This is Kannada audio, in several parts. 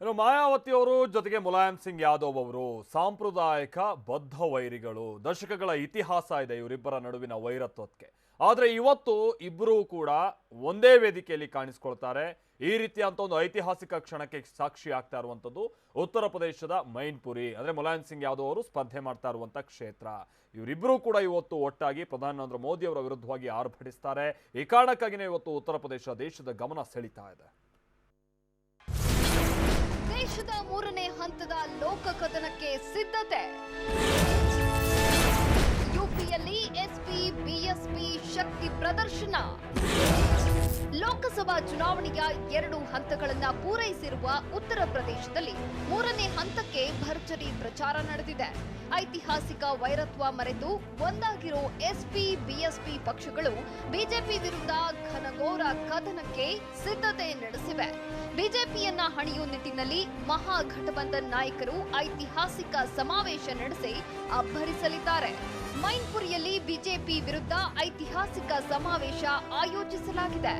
ಇನ್ನು ಮಾಯಾವತಿಯವರು ಜೊತೆಗೆ ಮುಲಾಯಂ ಸಿಂಗ್ ಯಾದವ್ ಅವರು ಸಾಂಪ್ರದಾಯಿಕ ಬದ್ಧ ವೈರಿಗಳು, ದಶಕಗಳ ಇತಿಹಾಸ ಇದೆ ಇವರಿಬ್ಬರ ನಡುವಿನ ವೈರತ್ವಕ್ಕೆ. ಆದರೆ ಇವತ್ತು ಇಬ್ಬರೂ ಕೂಡ ಒಂದೇ ವೇದಿಕೆಯಲ್ಲಿ ಕಾಣಿಸ್ಕೊಳ್ತಾರೆ. ಈ ರೀತಿಯಂತ ಒಂದು ಐತಿಹಾಸಿಕ ಕ್ಷಣಕ್ಕೆ ಸಾಕ್ಷಿ ಆಗ್ತಾ ಇರುವಂಥದ್ದು ಉತ್ತರ ಪ್ರದೇಶದ ಮೈನ್ಪುರಿ. ಅಂದ್ರೆ ಮುಲಾಯಂ ಸಿಂಗ್ ಯಾದವ್ ಅವರು ಸ್ಪರ್ಧೆ ಮಾಡ್ತಾ ಇರುವಂಥ ಕ್ಷೇತ್ರ. ಇವರಿಬ್ಬರೂ ಕೂಡ ಇವತ್ತು ಒಟ್ಟಾಗಿ ಪ್ರಧಾನಿ ನರೇಂದ್ರ ಮೋದಿ ಅವರ ವಿರುದ್ಧವಾಗಿ ಆರ್ಭಟಿಸ್ತಾರೆ. ಈ ಕಾರಣಕ್ಕಾಗಿನೇ ಇವತ್ತು ಉತ್ತರ ಪ್ರದೇಶ ದೇಶದ ಗಮನ ಸೆಳೀತಾ ಇದೆ. ಹಂತದ ಲೋಕ ಕದನಕ್ಕೆ ಸಿದ್ಧತೆ. ಯುಪಿಯಲ್ಲಿ ಎಸ್ಪಿ, ಬಿಎಸ್ಪಿ ಶಕ್ತಿ ಪ್ರದರ್ಶನ. ಲೋಕಸಭಾ ಚುನಾವಣೆಯ ಎರಡು ಹಂತಗಳನ್ನು ಪೂರೈಸಿರುವ ಉತ್ತರ ಪ್ರದೇಶದಲ್ಲಿ ಮೂರನೇ ಹಂತಕ್ಕೆ ಭರ್ಜರಿ ಪ್ರಚಾರ ನಡೆದಿದೆ. ಐತಿಹಾಸಿಕ ವೈರತ್ವ ಮರೆತು ಒಂದಾಗಿರೋ ಎಸ್ಪಿ, ಬಿಎಸ್ಪಿ ಪಕ್ಷಗಳು ಬಿಜೆಪಿ ವಿರುದ್ಧ ಘನಘೋರ ಕದನಕ್ಕೆ ಸಿದ್ಧತೆ ನಡೆಸಿವೆ. ಬಿಜೆಪಿಯನ್ನ ಹಣಿಯುವ ನಿಟ್ಟಿನಲ್ಲಿ ಮಹಾಗಠಬಂಧನ್ ನಾಯಕರು ಐತಿಹಾಸಿಕ ಸಮಾವೇಶ ನಡೆಸಿ ಅಬ್ಬರಿಸಲಿದ್ದಾರೆ. ಮೈನ್ಪುರಿಯಲ್ಲಿ ಬಿಜೆಪಿ ವಿರುದ್ಧ ಐತಿಹಾಸಿಕ ಸಮಾವೇಶ ಆಯೋಜಿಸಲಾಗಿದೆ.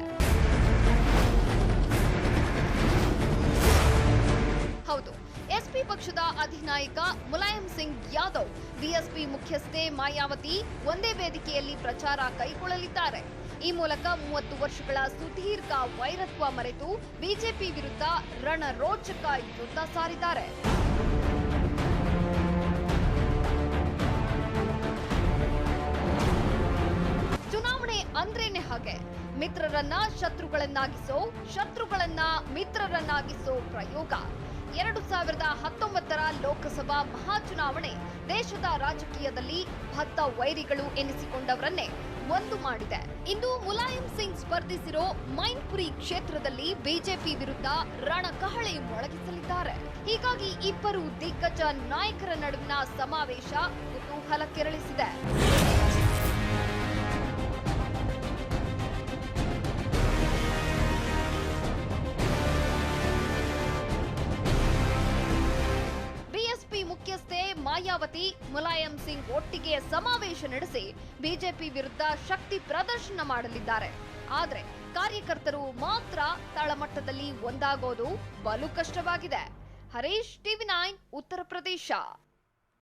ಹೌದು, ಎಸ್ಪಿ ಪಕ್ಷದ ಅಧಿನಾಯಕ ಮುಲಾಯಂ ಸಿಂಗ್ ಯಾದವ್, ಬಿಎಸ್ಪಿ ಮುಖ್ಯಸ್ಥೆ ಮಾಯಾವತಿ ಒಂದೇ ವೇದಿಕೆಯಲ್ಲಿ ಪ್ರಚಾರ ಕೈಗೊಳ್ಳಲಿದ್ದಾರೆ. ಈ ಮೂಲಕ ಮೂವತ್ತು ವರ್ಷಗಳ ಸುದೀರ್ಘ ವೈರತ್ವ ಮರೆತು ಬಿಜೆಪಿ ವಿರುದ್ಧ ರಣರೋಚಕ ಯುದ್ಧ ಸಾರಿದ್ದಾರೆ. ಚುನಾವಣೆ ಅಂದ್ರೇನೆ ಹಾಗೆ. ಮಿತ್ರರನ್ನ ಶತ್ರುಗಳನ್ನಾಗಿಸೋ, ಶತ್ರುಗಳನ್ನ ಮಿತ್ರರನ್ನಾಗಿಸೋ ಪ್ರಯೋಗ. ಎರಡು ಸಾವಿರದ ಹತ್ತೊಂಬತ್ತರ ಲೋಕಸಭಾ ಮಹಾಚುನಾವಣೆ ದೇಶದ ರಾಜಕೀಯದಲ್ಲಿ ಭತ್ತ ವೈರಿಗಳು ಎನಿಸಿಕೊಂಡವರನ್ನೇ ಒಂದು ಮಾಡಿದೆ. ಇಂದು ಮುಲಾಯಂ ಸಿಂಗ್ ಸ್ಪರ್ಧಿಸಿರೋ ಮೈನ್ಪುರಿ ಕ್ಷೇತ್ರದಲ್ಲಿ ಬಿಜೆಪಿ ವಿರುದ್ಧ ರಣಕಹಳೆ ಮೊಳಗಿಸಲಿದ್ದಾರೆ ಹೀಗಾಗಿ ಇಬ್ಬರು ದಿಗ್ಗಜ ನಾಯಕರ ನಡುವಿನ ಸಮಾವೇಶ ಕುತೂಹಲ ಕೆರಳಿಸಿದೆ ಮಾಯಾವತಿ, ಮುಲಾಯಂ ಸಿಂಗ್ ಒಟ್ಟಿಗೆ ಸಮಾವೇಶ ನಡೆಸಿ ಬಿಜೆಪಿ ವಿರುದ್ಧ ಶಕ್ತಿ ಪ್ರದರ್ಶನ ಮಾಡಲಿದ್ದಾರೆ. ಆದರೆ ಕಾರ್ಯಕರ್ತರು ಮಾತ್ರ ತಳಮಟ್ಟದಲ್ಲಿ ಒಂದಾಗೋದು ಬಲು ಕಷ್ಟವಾಗಿದೆ. Harish TV nine, Uttar Pradesh.